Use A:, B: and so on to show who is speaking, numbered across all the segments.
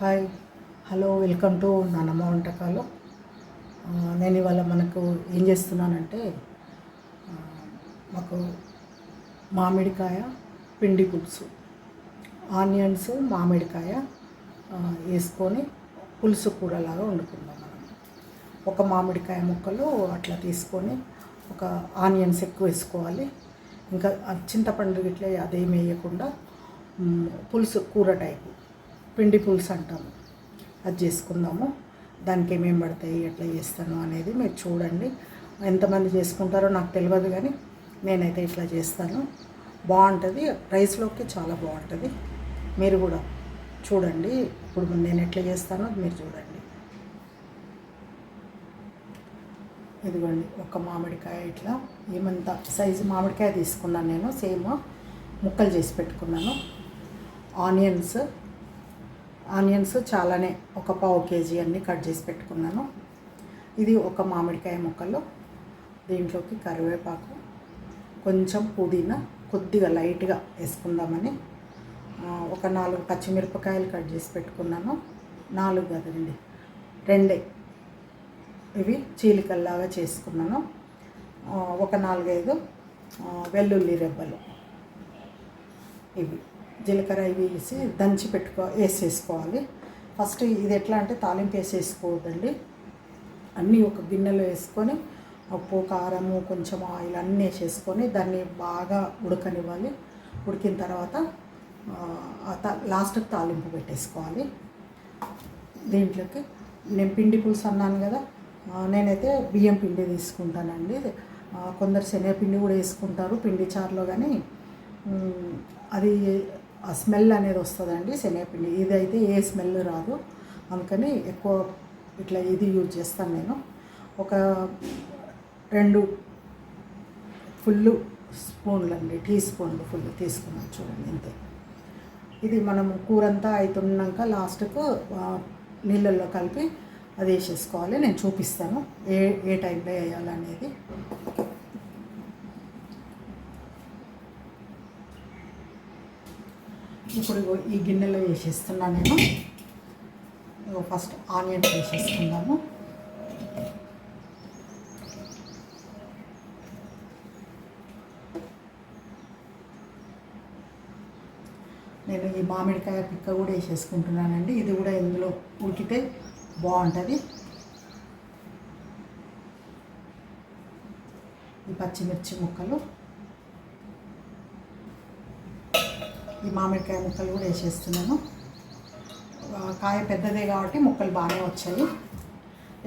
A: Hi hello welcome to నానమ్మ వంటకాలు. నేను ఇవాళ మనకు ఏం చేస్తున్నానంటే మాకు మామిడికాయ పిండి పులుసు ఆనియన్స్ మామిడికాయ వేసుకొని పులుసు కూరలాగా వండుకుందాం మనం. ఒక మామిడికాయ ముక్కలు అట్లా తీసుకొని ఒక ఆనియన్స్ ఎక్కువ వేసుకోవాలి. ఇంకా చింతపండు ఇట్లా అదేమి వేయకుండా పులుసు కూర టైపు. పిండి పులుసు అంటాము అది చేసుకుందాము. దానికి ఏమేమి పడతాయి ఎట్లా చేస్తాను అనేది మీరు చూడండి. ఎంతమంది చేసుకుంటారో నాకు తెలియదు కానీ నేనైతే ఇట్లా చేస్తాను. బాగుంటుంది. రైస్లోకి చాలా బాగుంటుంది. మీరు కూడా చూడండి. ఇప్పుడు నేను ఎట్లా చేస్తానో మీరు చూడండి. ఇదిగోండి ఒక మామిడికాయ ఇట్లా. ఏమంత సైజు మామిడికాయ తీసుకున్నాను నేను. సేమ్ ముక్కలు చేసి పెట్టుకున్నాను. ఆనియన్స్ ఆనియన్స్ చాలానే ఒక పావు కేజీ అన్నీ కట్ చేసి పెట్టుకున్నాను. ఇది ఒక మామిడికాయ ముక్కలు దీంట్లోకి కరివేపాకు కొంచెం పుదీనా కొద్దిగా లైట్గా వేసుకుందామని ఒక నాలుగు పచ్చిమిరపకాయలు కట్ చేసి పెట్టుకున్నాను. నాలుగు కదండి రెండే ఇవి చీలికల్లాగా చేసుకున్నాను. ఒక నాలుగైదు వెల్లుల్లి రెబ్బలు ఇవి. జీలకర్ర ఇవి వేసి దంచి పెట్టుకో వేసేసుకోవాలి. ఫస్ట్ ఇది ఎట్లా అంటే తాలింపు వేసేసుకోవద్దండి. అన్నీ ఒక గిన్నెలో వేసుకొని ఉప్పు కారము కొంచెం ఆయిల్ అన్నీ వేసేసుకొని దాన్ని బాగా ఉడకనివ్వాలి. ఉడికిన తర్వాత లాస్ట్కి తాలింపు పెట్టేసుకోవాలి. దీంట్లోకి నేను పిండి పులుసు అన్నాను కదా నేనైతే బియ్యం పిండి తీసుకుంటానండి. కొందరు శనగపిండి కూడా వేసుకుంటారు పిండి చారులో కానీ. అది ఆ స్మెల్ అనేది వస్తుందండి శనగపిండి. ఇదైతే ఏ స్మెల్ రాదు. అందుకని ఎక్కువ ఇట్లా ఇది యూజ్ చేస్తాను నేను. ఒక రెండు ఫుల్ స్పూన్లు అండి టీ స్పూన్లు ఫుల్ తీసుకున్నాను చూడండి అంతే ఇది మనం కూరంతా అవుతున్నాక లాస్ట్కు నీళ్ళల్లో కలిపి అది వేసేసుకోవాలి. నేను చూపిస్తాను ఏ ఏ టైంలో వేయాలనేది. ఇప్పుడు ఈ గిన్నెలో వేసేస్తున్నాను నేను. ఇగో ఫస్ట్ ఆనియన్స్ వేసేసుకుందాము. నేను ఈ మామిడికాయ పిక్క కూడా వేసేసుకుంటున్నానండి. ఇది కూడా ఇందులో ఉడికితే బాగుంటుంది. ఈ పచ్చిమిర్చి ముక్కలు. ఈ మామిడికాయ ముక్కలు కూడా వేసేస్తున్నాను. కాయ పెద్దదే కాబట్టి ముక్కలు బాగానే వచ్చాయి.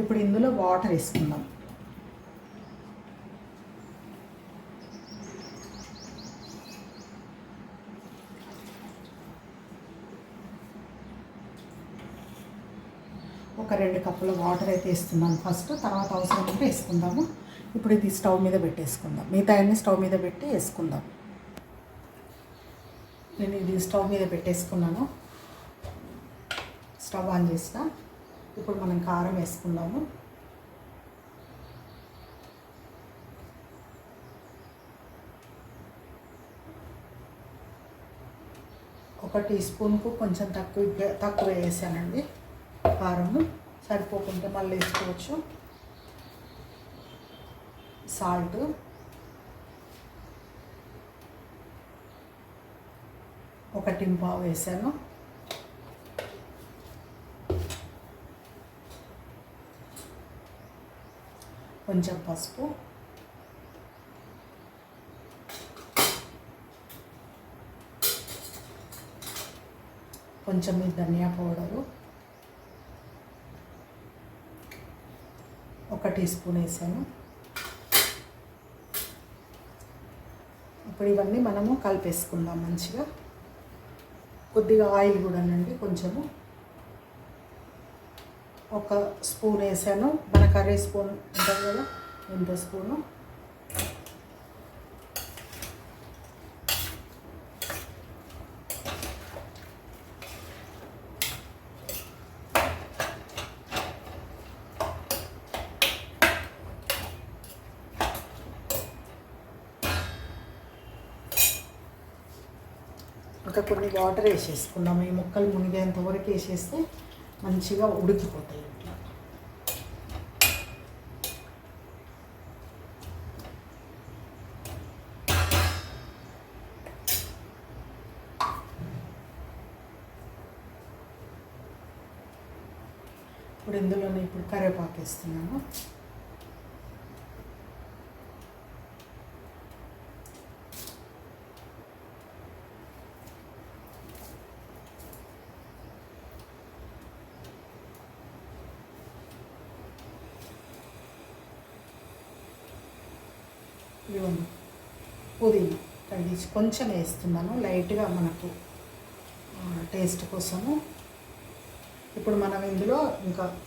A: ఇప్పుడు ఇందులో వాటర్ వేసుకుందాం. ఒక రెండు కప్పుల వాటర్ అయితే వేస్తున్నాను ఫస్ట్ తర్వాత అవసరం ఉంటే వేసుకుందాము. ఇప్పుడు ఇది స్టవ్ మీద పెట్టేసుకుందాం. మిగతా అన్ని స్టవ్ మీద పెట్టి వేసుకుందాం. నేను ఇది స్టవ్ మీద పెట్టేసుకున్నాను. స్టవ్ ఆన్ చేసిన. ఇప్పుడు మనం కారం వేసుకుందాము. ఒక టీ స్పూన్కు కొంచెం తక్కువ తక్కువ వేసానండి కారము. సరిపోకుంటే మళ్ళీ వేసుకోవచ్చు. సాల్ట్. ఒక పావు వేసాను. కొంచెం పసుపు. కొంచెం ఈ ధనియా పౌడరు. ఒక టీ స్పూన్ వేసాను. ఇప్పుడు ఇవన్నీ మనము కలిపేసుకుందాం మంచిగా. కొద్దిగా ఆయిల్ కూడానండి కొంచెము. ఒక స్పూన్ వేసాను. మన కర్రీ స్పూన్ ఉంటుంది కదా ఎంత స్పూను. ఇంకా కొన్ని వాటర్ వేసేసుకుందాం. ఈ ముక్కలు మునిగేంత వరకు వేసేస్తే మంచిగా ఉడికిపోతాయి. ఇట్లా ఇప్పుడు ఇందులోనే ఇప్పుడు కరివేపాకు వేస్తున్నాను. ఇవ్వండి. పుదీనా తగ్గించి కొంచెం వేస్తున్నాను. లైట్గా మనకు టేస్ట్ కోసము. ఇప్పుడు మనం ఇందులో ఇంకా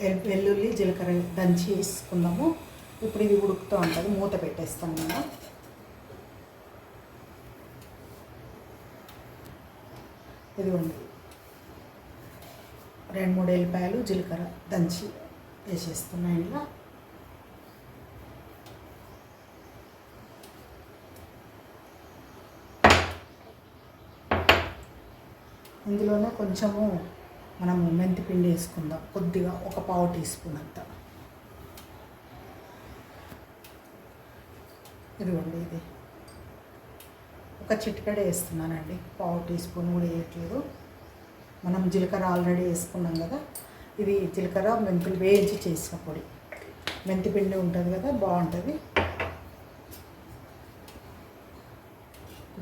A: ఎల్- వెల్లుల్లి జీలకర్ర దంచి వేసుకుందాము ఇప్పుడు ఇది ఉడుకుతూ ఉంటుంది. మూత పెట్టేస్తాను నేను. ఇదిగోండి. రెండు మూడు ఎల్లిపాయలు జీలకర్ర దంచి వేసేస్తున్నాను ఇలా ఇందులోనే కొంచెము మనము మెంతి పిండి వేసుకుందాం. కొద్దిగా ఒక పావు టీ స్పూన్ అంత. ఇదిగోండి ఇది. ఒక చిటికెడ వేస్తున్నానండి. పావు టీ స్పూన్ కూడా వేయట్లేదు. మనం జీలకర్ర ఆల్రెడీ వేసుకున్నాం కదా. ఇది జీలకర్ర మెంతులు వేయించి చేసిన పొడి. మెంతి పిండి ఉంటుంది కదా బాగుంటుంది.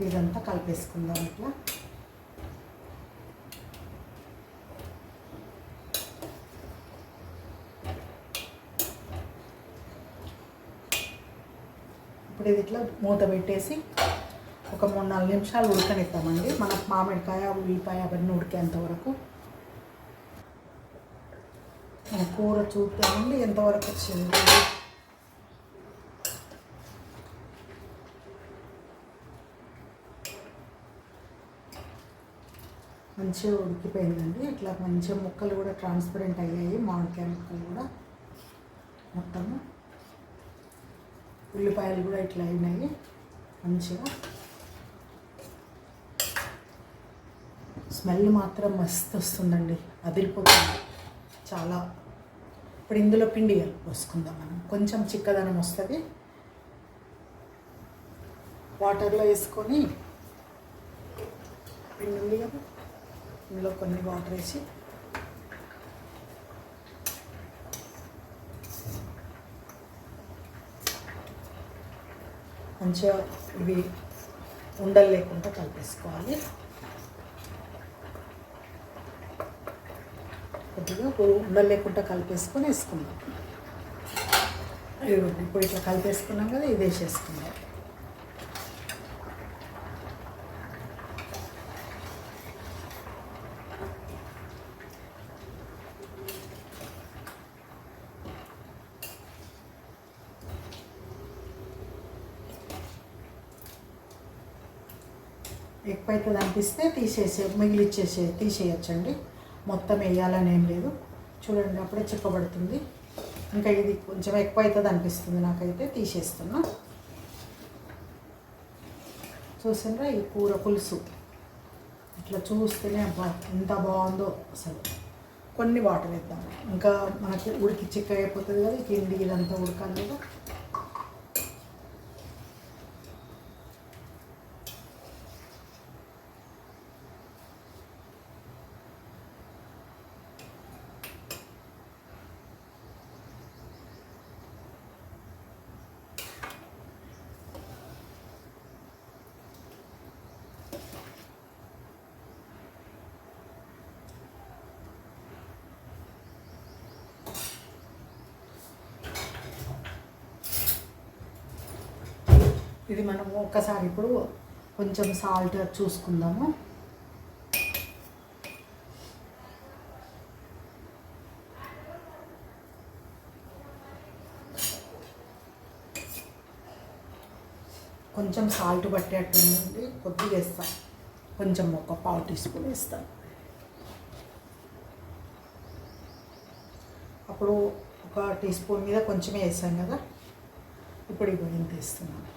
A: ఇదంతా కలిపేసుకుందాం ఇట్లా. ఇప్పుడు ఇది ఇట్లా మూత పెట్టేసి ఒక మూడు నాలుగు నిమిషాలు ఉడకనిద్దామండి. మన మామిడికాయ ఉల్లిపాయ అవన్నీ ఉడికేంత వరకు. మన కూర చూద్దామండి ఎంతవరకు వచ్చింది. మంచిగా ఉడికిపోయిందండి. ఇట్లా మంచిగా ముక్కలు కూడా ట్రాన్స్పరెంట్ అయ్యాయి మామిడికాయ ముక్కలు కూడా మొత్తము. ఉల్లిపాయలు కూడా ఇట్లా అయినాయి. మంచిగా. స్మెల్ మాత్రం మస్తు వస్తుందండి. అదిరిపోతుంది. చాలా. ఇప్పుడు ఇందులో పిండి పోసుకుందాం మనం. కొంచెం చిక్కదనం వస్తుంది. వాటర్లో వేసుకొని పిండి ఉంది కదా. ఇందులో కొన్ని వాటర్ వేసి మంచిగా ఇవి ఉండలు లేకుండా కలిపేసుకోవాలి. కొద్దిగా ఉండలు లేకుండా కలిపేసుకొని వేసుకుందాం. ఇప్పుడు ఇట్లా కలిపేసుకున్నాం కదా ఇది వేసేసుకుందాం. ఎక్కువ అనిపిస్తే తీసేసే మిగిలిచ్చేసే తీసేయచ్చండి. మొత్తం వేయాలని ఏం లేదు. చూడండి అప్పుడే చిక్కబడుతుంది ఇంకా ఇది కొంచెం ఎక్కువ అవుతుంది అనిపిస్తుంది నాకైతే తీసేస్తున్నా. చూసిండ్రా ఈ కూర పులుసు. ఇట్లా చూస్తేనే అబ్బా ఎంత బాగుందో అసలు. కొన్ని వాటర్ వేద్దాం. ఇంకా మనకి ఉడికి చిక్క అయిపోతుంది కదా ఈ పిండి ఇదంతా ఉడకాలి కదా. ఇది మనము ఒక్కసారి ఇప్పుడు కొంచెం సాల్ట్ చూసుకుందాము. కొంచెం సాల్ట్ పట్టేట్టుందండి కొద్దిగా వేస్తాం. కొంచెం ఒక పావు టీ స్పూన్ వేస్తాం. అప్పుడు ఒక టీ స్పూన్ మీద కొంచెమే వేసాం కదా. ఇప్పుడు ఇవి ఇంత వేస్తున్నాను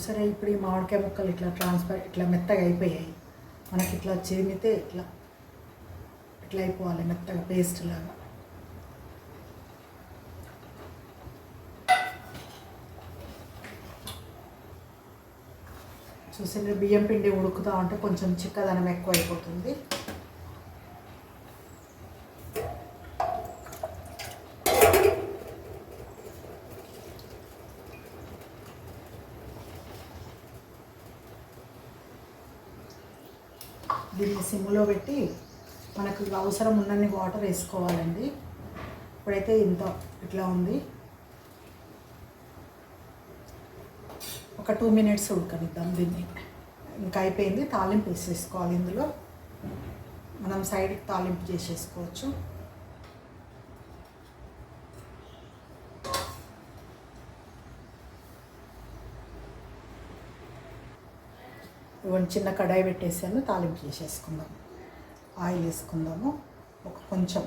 A: చూసారా? ఇప్పుడు ఈ మామిడికాయ ముక్కలు ఇట్లా ట్రాన్స్ఫర్ ఇట్లా మెత్తగా అయిపోయాయి. మనకి ఇట్లా చిరిమితే ఇట్లా ఇట్లా అయిపోవాలి మెత్తగా పేస్ట్ లాగా. చూసారా? బియ్యం పిండి ఉడుకుతా ఉంటే కొంచెం చిక్కదనం ఎక్కువ అయిపోతుంది దీన్ని సిమ్లో పెట్టి మనకు అవసరం ఉన్నన్ని వాటర్ వేసుకోవాలండి. ఇప్పుడైతే ఇంత ఇట్లా ఉంది. ఒక టూ మినిట్స్ ఉడకనిద్దాం దీన్ని. ఇంకా అయిపోయింది. తాలింపు వేసేసుకోవాలి ఇందులో. మనం సైడ్కి తాలింపు చేసేసుకోవచ్చు. ఇవన్నీ చిన్న కడాయి పెట్టేసాను తాలింపు చేసేసుకుందాం ఆయిల్ వేసుకుందాము. ఒక కొంచెం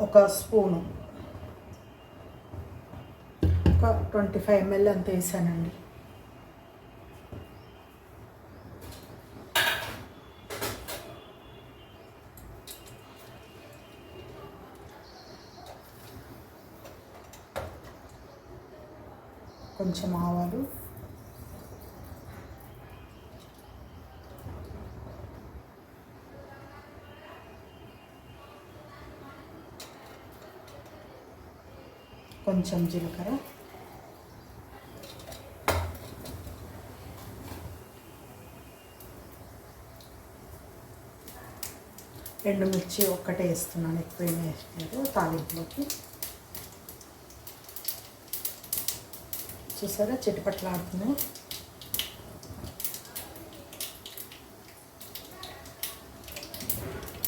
A: ఒక స్పూను. ఒక ట్వంటీ ఫైవ్ ఎంఎల్ అంత వేసానండి. కొంచెం ఆవాలు కొంచెం జీలకర్ర. ఎండుమిర్చి ఒక్కటే వేస్తున్నాను ఎక్కువ ఏమి వేసలేదు తాలింపులోకి. చూసారా చిటిపట్లాడుతున్నాయి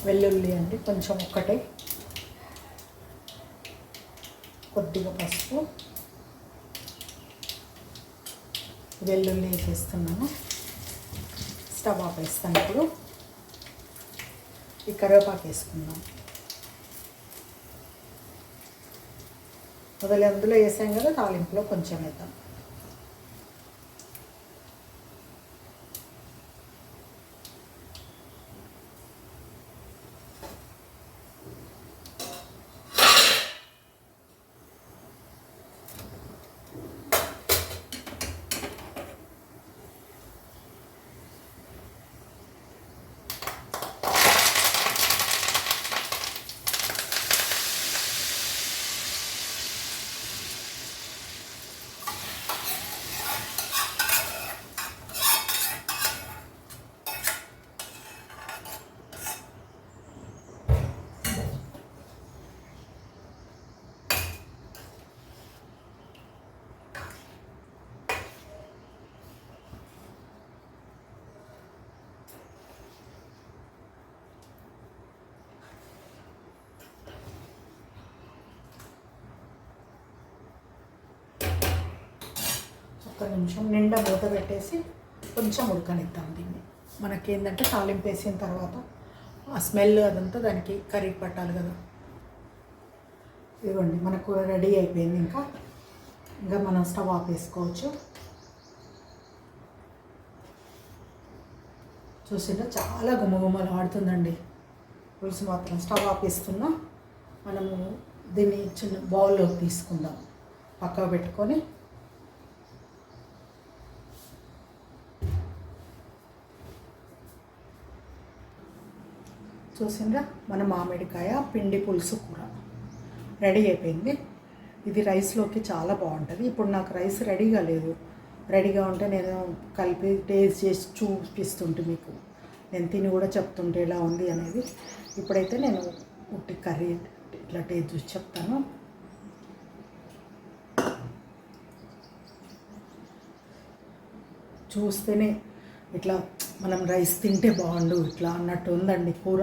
A: వెల్లుల్లి అండి కొంచెం ఒక్కటే. కొద్దిగా పసుపు. వెల్లుల్లి వేసేస్తున్నాను. స్టవ్ ఆఫ్ వేస్తాను ఇప్పుడు. ఈ కరివేపాకు వేసుకుందాం. మొదలు అందులో వేసాం కదా తాలింపులో కొంచెం వేద్దాం. ఒక్క నిమిషం నిండా మూత పెట్టేసి కొంచెం ఉడకనిద్దాం దీన్ని. మనకేంటంటే తాలింపు వేసిన తర్వాత ఆ స్మెల్ అదంతా దానికి కర్రీ పట్టాలి కదా. ఇదిగోండి మన కూర రెడీ అయిపోయింది ఇంకా. ఇంకా మనం స్టవ్ ఆపేసుకోవచ్చు చూసినా చాలా గుమగుమలు ఆడుతుందండి పులుసు మాత్రం స్టవ్ ఆపేస్తున్నా మనము దీన్ని చిన్న బౌల్లోకి తీసుకుందాం. పక్కకు పెట్టుకొని చూసిండ్రా? మన మామిడికాయ పిండి పులుసు కూర. రెడీ అయిపోయింది. ఇది రైస్లోకి చాలా బాగుంటుంది. ఇప్పుడు నాకు రైస్ రెడీగా లేదు. రెడీగా ఉంటే నేను కలిపి టేస్ట్ చేసి చూపిస్తుంటే మీకు. నేను తిని కూడా చెప్తుంటే ఎలా ఉంది అనేది. ఇప్పుడైతే నేను ఉట్టి కర్రీ ఇట్లా టేస్ట్ చూసి చెప్తాను. చూస్తేనే ఇట్లా మనం రైస్ తింటే బాగుండు ఇట్లా అన్నట్టు ఉందండి కూర.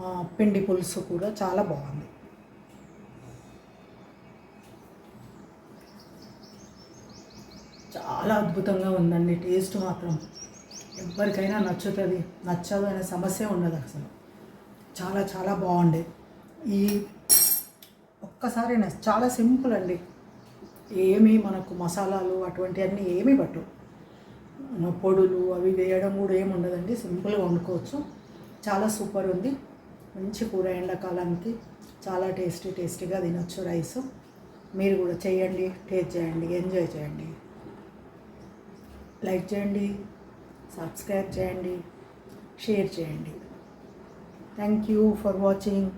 A: పిండి పులుసు కూడా చాలా బాగుంది. చాలా అద్భుతంగా ఉందండి టేస్ట్ మాత్రం. ఎవరికైనా నచ్చుతుంది నచ్చదు అనే సమస్య ఉండదు అసలు. చాలా చాలా బాగుండే. ఈ ఒక్కసారి చాలా సింపుల్ అండి. ఏమీ మనకు మసాలాలు అటువంటివన్నీ ఏమీ పట్టవు. పొడులు అవి వేయడం కూడా ఏమి ఉండదండి సింపుల్గా వండుకోవచ్చు. చాలా సూపర్ ఉంది. మంచి కూర ఎండాకాలానికి చాలా టేస్టీ టేస్టీగా తినొచ్చు రైస్. మీరు కూడా చేయండి టేస్ట్ చేయండి ఎంజాయ్ చేయండి. లైక్ చేయండి సబ్స్క్రైబ్ చేయండి షేర్ చేయండి. Thank you for watching.